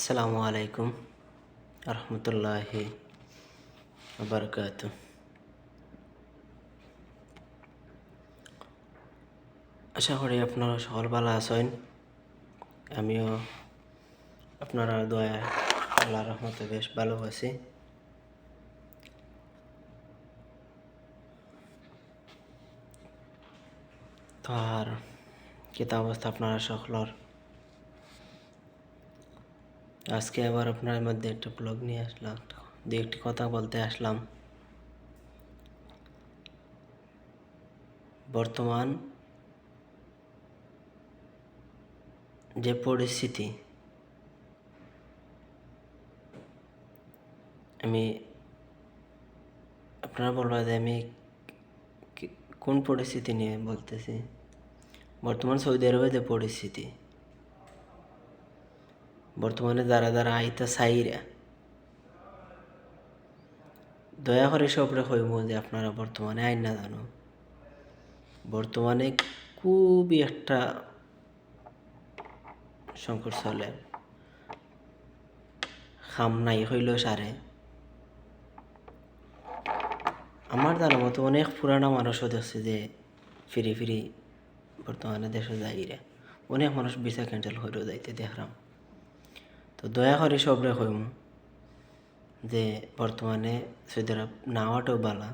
আসসালামু আলাইকুম রহমতুল্লাহি বারকাত আশা করি আপনারা সকল ভালো আছেন। আমিও আপনারা দয়া আল্লাহ রহমতে বেশ ভালো আছি। তো আর অবস্থা আপনারা সকলের? আজকে আবার আপনার মধ্যে একটা ব্লগ নিয়ে আসলাম। দু একটি কথা বলতে আসলাম। বর্তমান যে পরিস্থিতি, আমি আপনারা বলবা যে আমি কোন পরিস্থিতি নিয়ে বলতেছি? বর্তমান সৌদি আরবে যে পরিস্থিতি বর্তমানে যারা যারা আইতা সাইরা, দয়া করে সবরে কইব যে আপনারা বর্তমানে আইন না জানো। বর্তমানে খুবই একটা সংকট চলে। খাম নাই হইলেও সারে। আমার জানা মতো অনেক পুরানা মানুষও দেখছে যে ফিরি ফিরি বর্তমানে দেশে যাইরা। অনেক মানুষ ভিসা ক্যান্সেল হইলেও যাইতে দেখলাম। তো দয়া করে সবরে কইম যে বর্তমানে সৌদি আরব নাওয়াটাও বালা